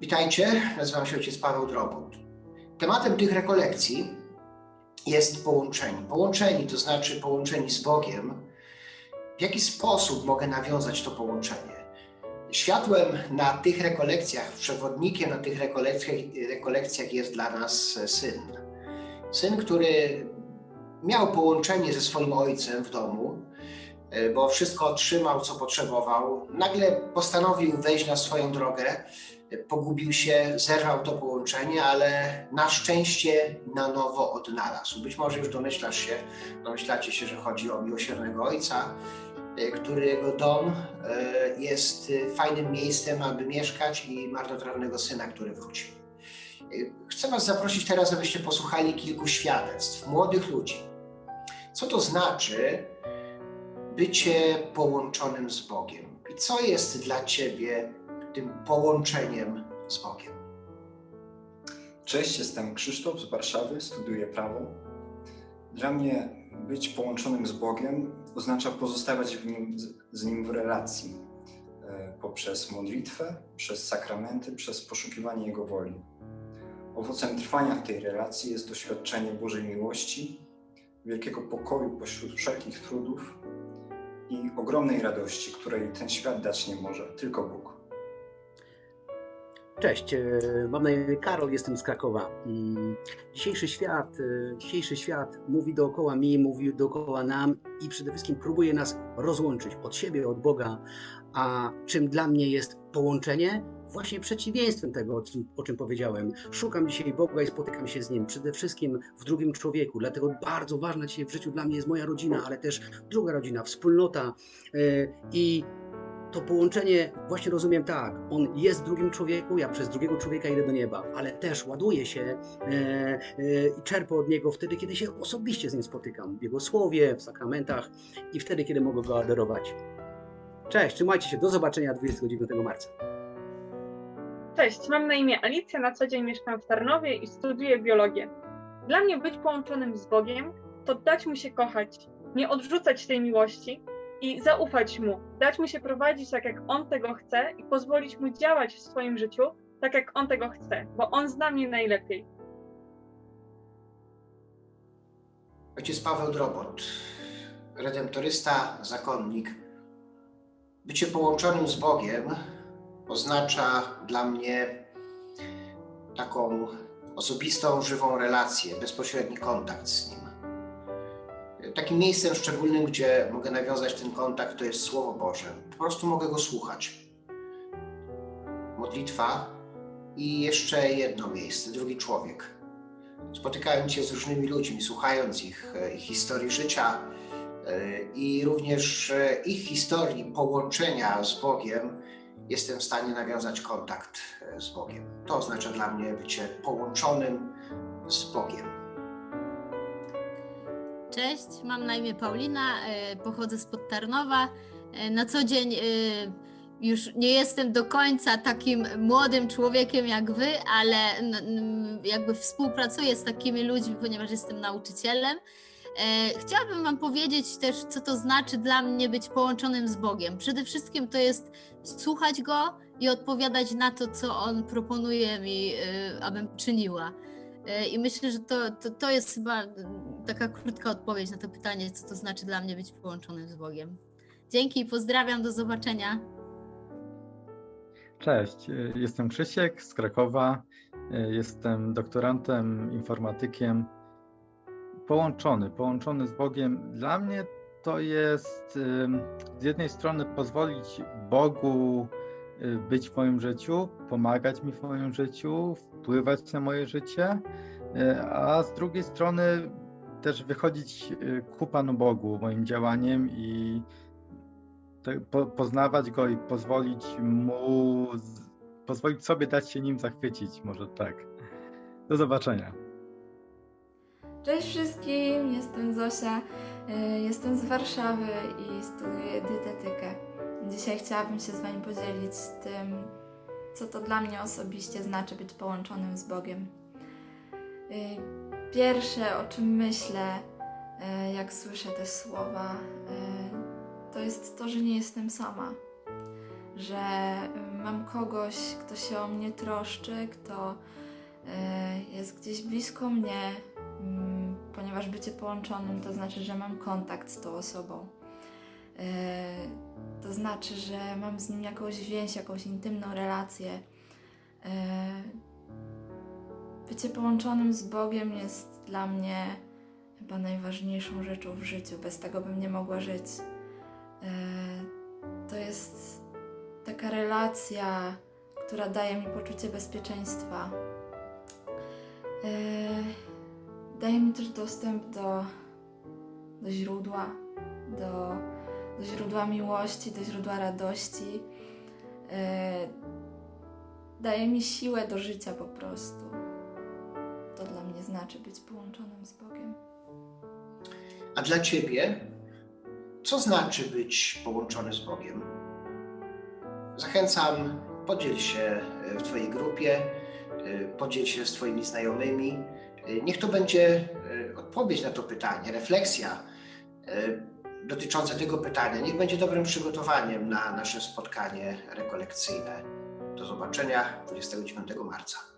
Witajcie, nazywam się ojciec Paweł Drobot. Tematem tych rekolekcji jest połączenie. Połączeni to znaczy połączeni z Bogiem. W jaki sposób mogę nawiązać to połączenie? Światłem na tych rekolekcjach, przewodnikiem na tych rekolekcjach, rekolekcjach jest dla nas syn. Syn, który miał połączenie ze swoim ojcem w domu, bo wszystko otrzymał, co potrzebował. Nagle postanowił wejść na swoją drogę, pogubił się, zerwał to połączenie, ale na szczęście na nowo odnalazł. Być może już domyślasz się, domyślacie się, że chodzi o miłosiernego ojca, e, którego dom e, jest fajnym miejscem, aby mieszkać i marnotrawnego syna, który wrócił. E, Chcę Was zaprosić teraz, abyście posłuchali kilku świadectw młodych ludzi. Co to znaczy bycie połączonym z Bogiem? I co jest dla Ciebie tym połączeniem z Bogiem? Cześć, jestem Krzysztof z Warszawy, studiuję prawo. Dla mnie być połączonym z Bogiem oznacza pozostawać nim, z Nim w relacji e, poprzez modlitwę, przez sakramenty, przez poszukiwanie Jego woli. Owocem trwania w tej relacji jest doświadczenie Bożej miłości, wielkiego pokoju pośród wszelkich trudów i ogromnej radości, której ten świat dać nie może, tylko Bóg. Cześć, e, mam na imię Karol, jestem z Krakowa. Mm, Dzisiejszy świat, e, dzisiejszy świat mówi dookoła mi, mówi dookoła nam i przede wszystkim próbuje nas rozłączyć od siebie, od Boga. A czym dla mnie jest połączenie? Właśnie przeciwieństwem tego, o czym, o czym powiedziałem. Szukam dzisiaj Boga i spotykam się z Nim przede wszystkim w drugim człowieku. Dlatego bardzo ważna dzisiaj w życiu dla mnie jest moja rodzina, ale też druga rodzina, wspólnota e, i to połączenie właśnie rozumiem tak. On jest drugim człowieku, ja przez drugiego człowieka idę do nieba, ale też ładuję się e, e, i czerpię od niego wtedy, kiedy się osobiście z nim spotykam. W jego słowie, w sakramentach i wtedy, kiedy mogę go adorować. Cześć, trzymajcie się, do zobaczenia 29 marca. Cześć, mam na imię Alicja, na co dzień mieszkam w Tarnowie i studiuję biologię. Dla mnie być połączonym z Bogiem to dać mu się kochać, nie odrzucać tej miłości i zaufać mu, dać mu się prowadzić tak, jak on tego chce i pozwolić mu działać w swoim życiu tak, jak on tego chce, bo on zna mnie najlepiej. Ojciec Paweł Drobot, redemptorysta, zakonnik. Bycie połączonym z Bogiem oznacza dla mnie taką osobistą, żywą relację, bezpośredni kontakt z Nim. Takim miejscem szczególnym, gdzie mogę nawiązać ten kontakt, to jest Słowo Boże. Po prostu mogę go słuchać. Modlitwa i jeszcze jedno miejsce, drugi człowiek. Spotykając się z różnymi ludźmi, słuchając ich, e, ich historii życia e, i również e, ich historii połączenia z Bogiem, jestem w stanie nawiązać kontakt z Bogiem. To oznacza dla mnie bycie połączonym z Bogiem. Cześć, mam na imię Paulina, e, pochodzę spod Tarnowa. E, Na co dzień e, już nie jestem do końca takim młodym człowiekiem jak wy, ale jakby współpracuję z takimi ludźmi, ponieważ jestem nauczycielem. Chciałabym Wam powiedzieć też, co to znaczy dla mnie być połączonym z Bogiem. Przede wszystkim to jest słuchać Go i odpowiadać na to, co On proponuje mi, abym czyniła. E, I myślę, że to, to, to jest chyba taka krótka odpowiedź na to pytanie, co to znaczy dla mnie być połączonym z Bogiem. Dzięki pozdrawiam, do zobaczenia. Cześć, y, jestem Krzysiek z Krakowa. y, Jestem doktorantem, informatykiem. Połączony, połączony z Bogiem. Dla mnie to jest z jednej strony pozwolić Bogu być w moim życiu, pomagać mi w moim życiu, wpływać na moje życie, y, a z drugiej strony też wychodzić y, ku Panu Bogu moim działaniem i poznawać go i pozwolić mu, pozwolić sobie dać się nim zachwycić, może tak. Do zobaczenia. Cześć wszystkim, jestem Zosia, y, jestem z Warszawy i studiuję dietetykę. Dzisiaj chciałabym się z Wami podzielić tym, co to dla mnie osobiście znaczy być połączonym z Bogiem. Y, Pierwsze, o czym myślę, y, jak słyszę te słowa, y, to jest to, że nie jestem sama. że mam kogoś, kto się o mnie troszczy, kto jest gdzieś blisko mnie, mm, ponieważ bycie połączonym to znaczy, że mam kontakt z tą osobą. Y, To znaczy, że mam z nim jakąś więź, jakąś intymną relację. Y, Bycie połączonym z Bogiem jest dla mnie chyba najważniejszą rzeczą w życiu. Bez tego bym nie mogła żyć. E, To jest taka relacja, która daje mi poczucie bezpieczeństwa. E, Daje mi też dostęp do, do źródła, do, do źródła miłości, do źródła radości. E, Daje mi siłę do życia po prostu. To dla mnie znaczy być połączonym z Bogiem. A dla ciebie, co znaczy być połączony z Bogiem? Zachęcam, podziel się w Twojej grupie, y, podziel się z Twoimi znajomymi. Niech to będzie odpowiedź na to pytanie, refleksja dotycząca tego pytania. Niech będzie dobrym przygotowaniem na nasze spotkanie rekolekcyjne. Do zobaczenia 29 marca.